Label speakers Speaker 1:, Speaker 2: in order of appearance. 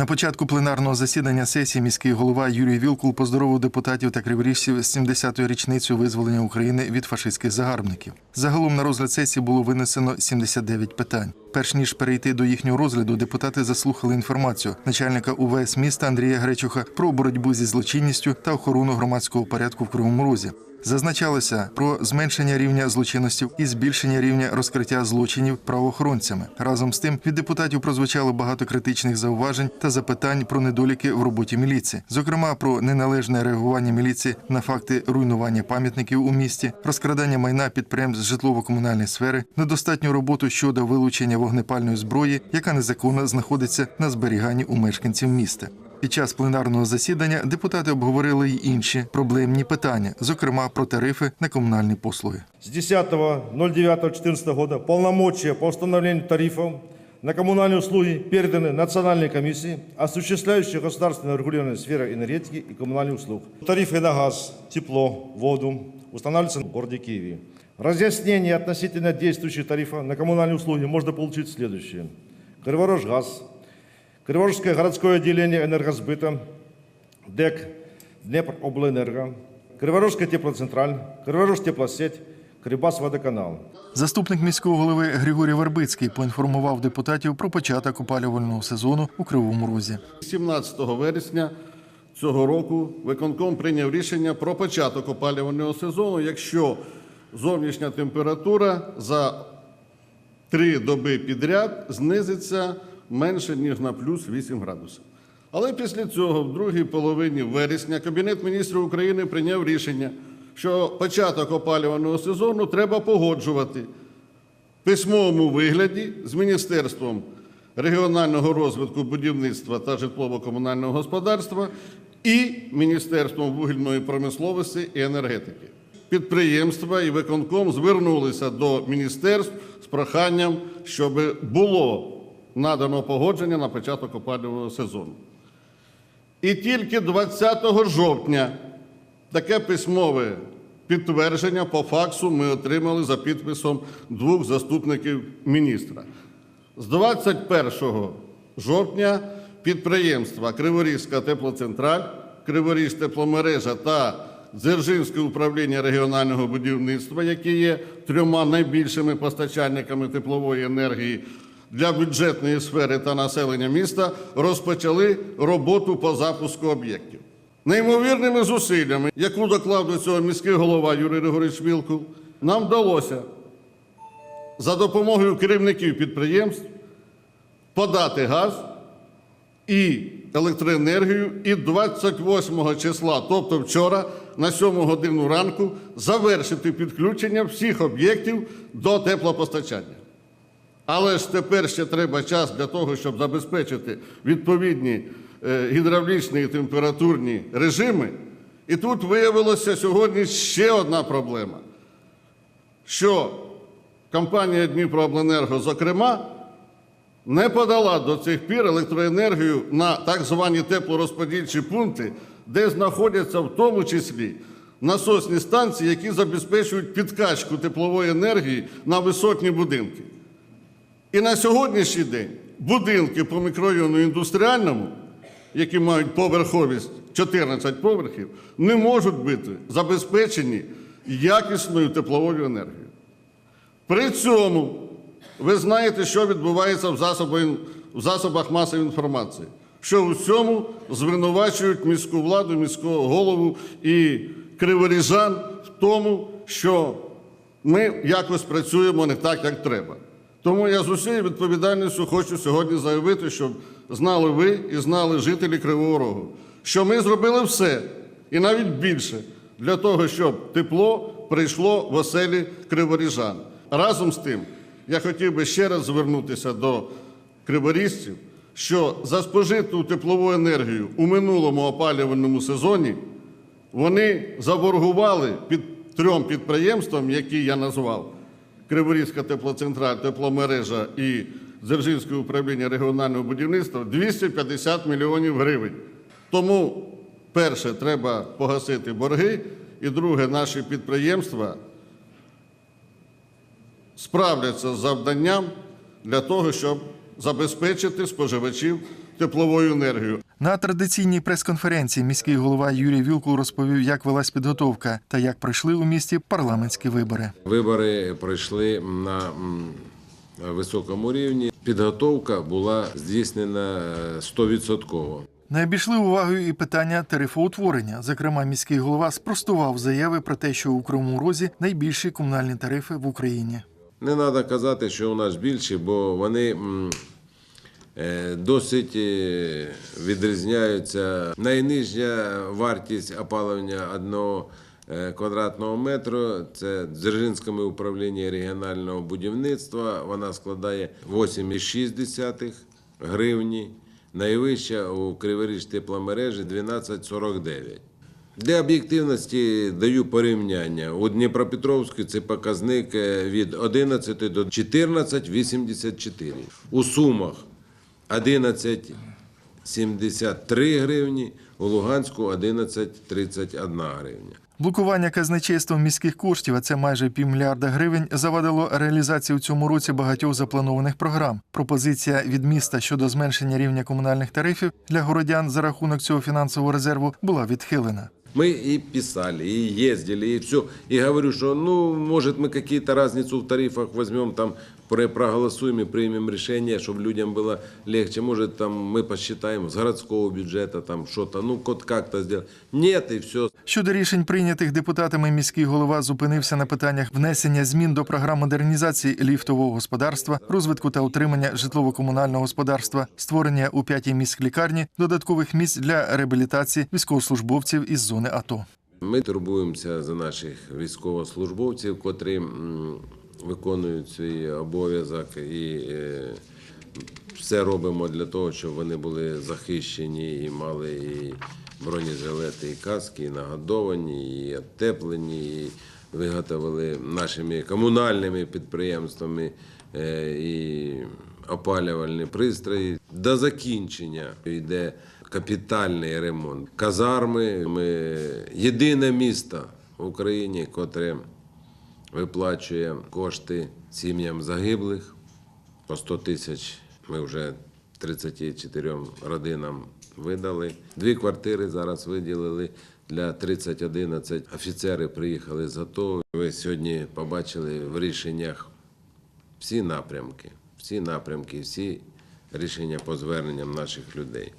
Speaker 1: На початку пленарного засідання сесії міський голова Юрій Вілкул поздоровив депутатів та криворіжців з 70-ю річницею визволення України від фашистських загарбників. Загалом на розгляд сесії було винесено 79 питань. Перш ніж перейти до їхнього розгляду, депутати заслухали інформацію начальника УВС міста Андрія Гречуха про боротьбу зі злочинністю та охорону громадського порядку в Кривому Розі. Зазначалося про зменшення рівня злочинності і збільшення рівня розкриття злочинів правоохоронцями. Разом з тим від депутатів прозвучало багато критичних зауважень та запитань про недоліки в роботі міліції, зокрема про неналежне реагування міліції на факти руйнування пам'ятників у місті, розкрадання майна підприємств житлово-комунальної сфери, недостатню роботу щодо вилучення вогнепальної зброї, яка незаконно знаходиться на зберіганні у мешканців міста. Під час пленарного засідання депутати обговорили й інші проблемні питання, зокрема про тарифи на комунальні послуги.
Speaker 2: С 10.09.2014 года полномочия по установлению тарифов на коммунальные услуги переданы Национальной комиссии, осуществляющей государственное регулирование сферы энергетики и коммунальных услуг. Тарифы на газ, тепло, воду устанавливаются в городе Киеве. Разъяснение относительно действующих тарифов на коммунальные услуги можно получить следующее. Криворожгаз, Криворожское городское отделение энергосбыта, ДЭК, Днепробленерго, Криворожская теплоцентраль, Криворож теплосеть, Крибас водоканал.
Speaker 1: Заступник міського голови Григорій Вербицький поінформував депутатів про початок опалювального сезону у Кривому Розі.
Speaker 3: 17 вересня цього року виконком прийняв рішення про початок опалювального сезону, якщо зовнішня температура за три доби підряд знизиться менше ніж на плюс 8 градусів. Але після цього, в другій половині вересня, Кабінет міністрів України прийняв рішення, що початок опалювального сезону треба погоджувати в письмовому вигляді з Міністерством регіонального розвитку будівництва та житлово-комунального господарства і Міністерством вугільної промисловості і енергетики. Підприємства і виконком звернулися до міністерств з проханням, щоб було надано погодження на початок опалювального сезону. І тільки 20 жовтня таке письмове підтвердження по факсу ми отримали за підписом двох заступників міністра. З 21 жовтня підприємства Криворізька теплоцентраль, Криворіж тепломережа та Дзержинське управління регіонального будівництва, які є трьома найбільшими постачальниками теплової енергії для бюджетної сфери та населення міста, розпочали роботу по запуску об'єктів. Неймовірними зусиллями, яку доклав до цього міський голова Юрій Григорович Вілкул, нам вдалося за допомогою керівників підприємств подати газ і електроенергію, і 28 числа, тобто вчора, на 7 годину ранку, завершити підключення всіх об'єктів до теплопостачання. Але ж тепер ще треба час для того, щоб забезпечити відповідні е, гідравлічні і температурні режими. І тут виявилося сьогодні ще одна проблема, що компанія Дніпрообленерго, зокрема, не подала до цих пір електроенергію на так звані теплорозподільчі пункти, де знаходяться в тому числі насосні станції, які забезпечують підкачку теплової енергії на висотні будинки. І на сьогоднішній день будинки по мікрорайону індустріальному, які мають поверховість 14 поверхів, не можуть бути забезпечені якісною тепловою енергією. При цьому ви знаєте, що відбувається в засобах, в засобах масової інформації, що у цьому звинувачують міську владу, міського голову і криворіжан в тому, що ми якось працюємо не так, як треба. Тому я з усією відповідальністю хочу сьогодні заявити, щоб знали ви і знали жителі Кривого Рогу, що ми зробили все і навіть більше для того, щоб тепло прийшло в оселі криворіжан. Разом з тим, я хотів би ще раз звернутися до криворіжців, що за спожиту теплову енергію у минулому опалювальному сезоні вони заборгували під трьом підприємствам, які я назвав. Криворізька теплоцентраль, тепломережа і Дзержинське управління регіонального будівництва 250 мільйонів гривень. Тому, перше, треба погасити борги, і друге, наші підприємства справляться з завданням для того, щоб забезпечити споживачів тепловою енергією.
Speaker 1: На традиційній прес-конференції міський голова Юрій Вілкул розповів, як велась підготовка та як пройшли у місті парламентські вибори.
Speaker 4: Вибори пройшли на високому рівні. Підготовка була здійснена е, 100%.
Speaker 1: Не обійшли увагою і питання тарифоутворення. Зокрема, міський голова спростував заяви про те, що у Кривому Розі найбільші комунальні тарифи в Україні.
Speaker 4: Не треба казати, що у нас більші, бо вони е, досить е, відрізняються. Найнижня вартість опалення одного е, квадратного метру це Дзержинському управлінні регіонального будівництва. Вона складає 8,6 гривні. Найвища у Криворіж тепломережі 12,49. Для об'єктивності даю порівняння. У Дніпропетровську це показник е, від 11 до 14,84. У Сумах 11,73 гривні, у Луганську 11,31 гривня.
Speaker 1: Блокування казначейством міських коштів, а це майже півмільярда гривень, завадило реалізації у цьому році багатьох запланованих програм. Пропозиція від міста щодо зменшення рівня комунальних тарифів для городян за рахунок цього фінансового резерву була відхилена.
Speaker 4: Мы и писали, и ездили, и все. И говорю, что, ну, может, мы какие-то разницу в тарифах возьмем, там, проголосуем и примем решение, чтобы людям было легче. Может, там, мы посчитаем с городского бюджета, там, что-то, ну, вот как-то сделать. Нет, и все.
Speaker 1: Щодо рішень, прийнятих депутатами, міський голова зупинився на питаннях внесення змін до програм модернізації ліфтового господарства, розвитку та утримання житлово-комунального господарства, створення у п'ятій міськлікарні додаткових місць для реабілітації військовослужбовців із зони АТО.
Speaker 4: Ми турбуємося за наших військовослужбовців, котрі м, виконують свій обов'язок і е, все робимо для того, щоб вони були захищені і мали і бронежилети, і каски, і нагодовані, і отеплені, і виготовили нашими комунальними підприємствами е, і опалювальні пристрої. До закінчення йде капітальний ремонт. Казарми. Ми єдине місто в Україні, котре виплачує кошти сім'ям загиблих по 100 тисяч. Ми вже 34 родинам видали. Дві квартири зараз виділили для 3011. Офіцери приїхали з АТО. Ви сьогодні побачили в рішеннях всі напрямки, всі напрямки, всі рішення по зверненням наших людей.